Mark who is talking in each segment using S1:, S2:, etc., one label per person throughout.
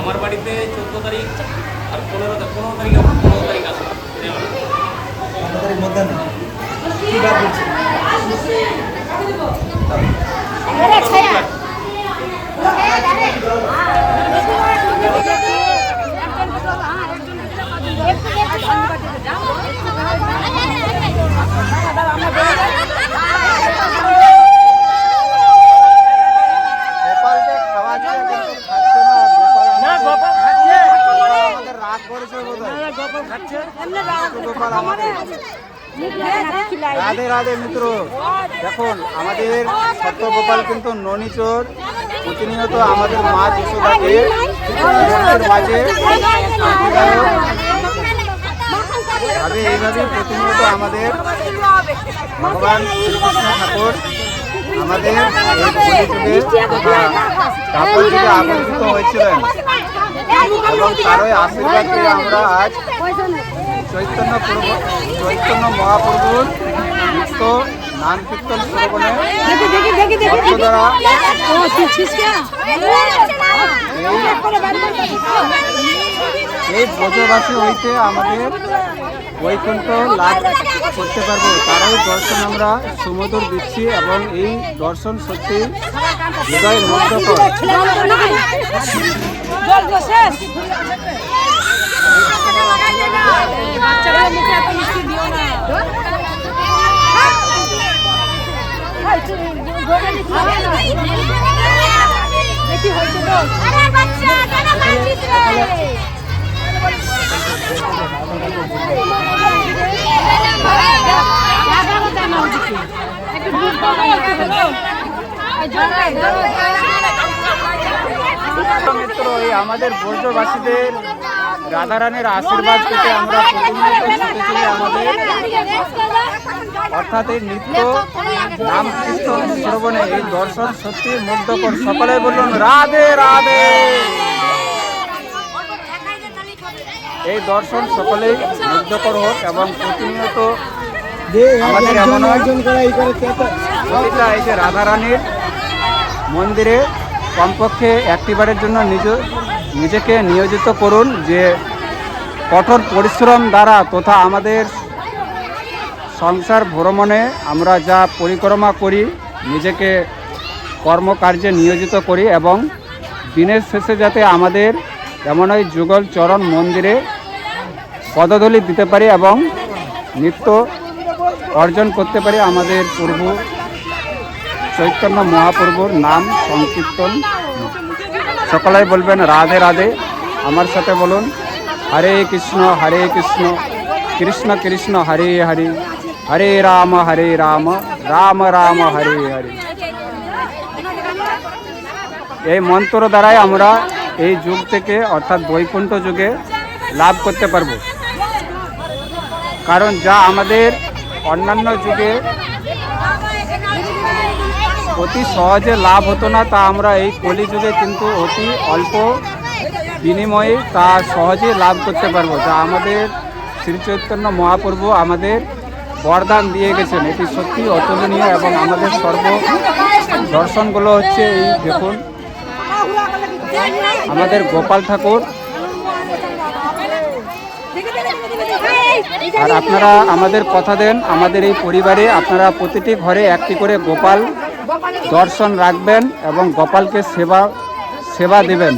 S1: আমার বাড়িতে চোদ্দ তারিখ আর পনেরো পনেরো তারিখ আমার পনেরো তারিখ আসবে পনেরো তারিখ মধ্যাহ্ন
S2: কি বার করছি
S3: রাধে রাধে মিত্র দেখুন আমাদের সত্যগোপাল কিন্তু ননীচোর প্রতিনিয়ত আমাদের মা যশোদাকে মাঝে আমি এইভাবে প্রতিনিয়ত আমাদের ভগবান শ্রীকৃষ্ণ ঠাকুর আমাদের এই কাপড় যুগে হয়েছিলেন এবং তারই আশীর্বাদ আমরা আজ চৈতন্য চৈতন্য মহাপ্রভুর নিত্য নাম কীর্তন শ্রবণে এই ব্রজবাসী হইতে আমাদের বৈকুণ্ঠ লাভ করতে পারবো তারাই দর্শন আমরা সুমধুর দিচ্ছি এবং এই দর্শন সত্যি হৃদয়ের মধ্যকর
S2: বাচ্চা
S3: মিত্র এই আমাদের ব্রজবাসীদের আশীর্বাদ থেকে আমরা আমাদের অর্থাৎ এই নৃত্য নাম কীর্তন শ্রবণে এই দর্শন সত্যি কর সকলে বলুন রাধে রাধে এই দর্শন সকলেই মুগ্ধকর হোক এবং প্রতিনিয়ত আমাদের এমন একজন এই যে রাধারানীর মন্দিরে কমপক্ষে একটিবারের জন্য নিজ নিজেকে নিয়োজিত করুন যে কঠোর পরিশ্রম দ্বারা তথা আমাদের সংসার ভ্রমণে আমরা যা পরিক্রমা করি নিজেকে কর্মকার্যে নিয়োজিত করি এবং দিনের শেষে যাতে আমাদের এমন ওই যুগল চরণ মন্দিরে পদধূলি দিতে পারি এবং নিত্য অর্জন করতে পারি আমাদের পূর্ব চৈতন্য মহাপ্রভুর নাম সংকীর্তন সকলেই বলবেন রাধে রাধে আমার সাথে বলুন হরে কৃষ্ণ হরে কৃষ্ণ কৃষ্ণ কৃষ্ণ হরে হরে হরে রাম হরে রাম রাম রাম হরে হরে এই মন্ত্র দ্বারাই আমরা এই যুগ থেকে অর্থাৎ বৈকুণ্ঠ যুগে লাভ করতে পারবো কারণ যা আমাদের অন্যান্য যুগে অতি সহজে লাভ হতো না তা আমরা এই কলিযুগে কিন্তু অতি অল্প বিনিময়ে তা সহজে লাভ করতে পারবো যা আমাদের শ্রী চৈতন্য মহাপ্রভু আমাদের বরদান দিয়ে গেছেন এটি সত্যি অতুলনীয় এবং আমাদের সর্ব দর্শনগুলো হচ্ছে এই দেখুন আমাদের গোপাল ঠাকুর আর আপনারা আমাদের কথা দেন আমাদের এই পরিবারে আপনারা প্রতিটি ঘরে একটি করে গোপাল দর্শন রাখবেন এবং গোপালকে সেবা সেবা দেবেন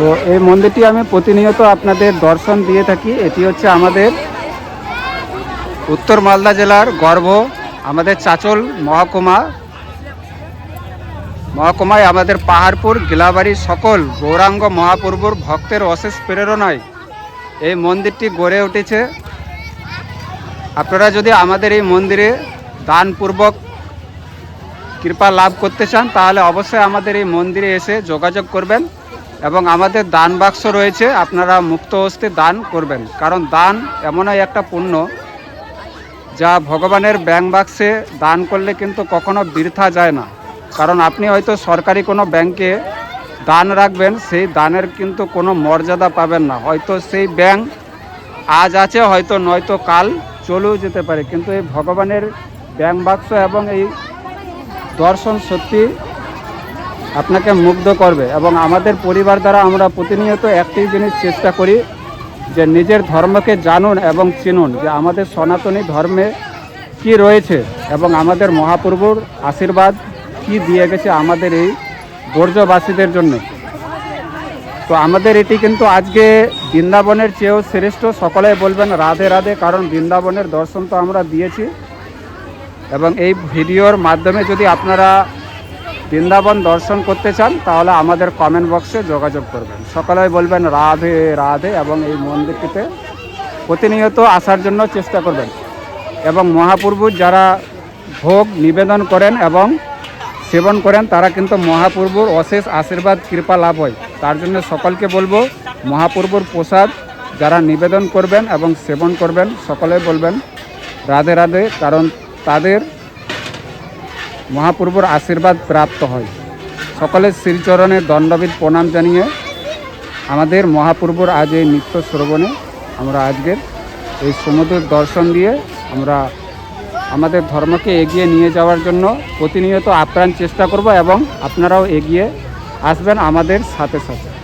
S3: তো এই মন্দিরটি আমি প্রতিনিয়ত আপনাদের দর্শন দিয়ে থাকি এটি হচ্ছে আমাদের উত্তর মালদা জেলার গর্ব আমাদের চাচল মহকুমা মহকুমায় আমাদের পাহাড়পুর গিলাবাড়ি সকল গৌরাঙ্গ মহাপ্রভুর ভক্তের অশেষ প্রেরণায় এই মন্দিরটি গড়ে উঠেছে আপনারা যদি আমাদের এই মন্দিরে দানপূর্বক কৃপা লাভ করতে চান তাহলে অবশ্যই আমাদের এই মন্দিরে এসে যোগাযোগ করবেন এবং আমাদের দান বাক্স রয়েছে আপনারা মুক্ত হস্তে দান করবেন কারণ দান এমনই একটা পুণ্য যা ভগবানের ব্যাংক বাক্সে দান করলে কিন্তু কখনো বৃথা যায় না কারণ আপনি হয়তো সরকারি কোনো ব্যাংকে দান রাখবেন সেই দানের কিন্তু কোনো মর্যাদা পাবেন না হয়তো সেই ব্যাংক আজ আছে হয়তো নয়তো কাল চলেও যেতে পারে কিন্তু এই ভগবানের ব্যাংক বাক্স এবং এই দর্শন সত্যি আপনাকে মুগ্ধ করবে এবং আমাদের পরিবার দ্বারা আমরা প্রতিনিয়ত একটি জিনিস চেষ্টা করি যে নিজের ধর্মকে জানুন এবং চিনুন যে আমাদের সনাতনী ধর্মে কি রয়েছে এবং আমাদের মহাপ্রভুর আশীর্বাদ কি দিয়ে গেছে আমাদের এই বর্জ্যবাসীদের জন্য তো আমাদের এটি কিন্তু আজকে বৃন্দাবনের চেয়েও শ্রেষ্ঠ সকলে বলবেন রাধে রাধে কারণ বৃন্দাবনের দর্শন তো আমরা দিয়েছি এবং এই ভিডিওর মাধ্যমে যদি আপনারা বৃন্দাবন দর্শন করতে চান তাহলে আমাদের কমেন্ট বক্সে যোগাযোগ করবেন সকালে বলবেন রাধে রাধে এবং এই মন্দিরটিতে প্রতিনিয়ত আসার জন্য চেষ্টা করবেন এবং মহাপ্রভু যারা ভোগ নিবেদন করেন এবং সেবন করেন তারা কিন্তু মহাপ্রভুর অশেষ আশীর্বাদ কৃপা লাভ হয় তার জন্য সকলকে বলবো মহাপ্রভুর প্রসাদ যারা নিবেদন করবেন এবং সেবন করবেন সকলে বলবেন রাধে রাধে কারণ তাদের মহাপ্রভুর আশীর্বাদ প্রাপ্ত হয় সকলের শ্রীচরণে দণ্ডবিদ প্রণাম জানিয়ে আমাদের মহাপ্রভুর আজ এই নিত্য শ্রবণে আমরা আজকের এই সমুদ্র দর্শন দিয়ে আমরা আমাদের ধর্মকে এগিয়ে নিয়ে যাওয়ার জন্য প্রতিনিয়ত আপ্রাণ চেষ্টা করব এবং আপনারাও এগিয়ে আসবেন আমাদের সাথে সাথে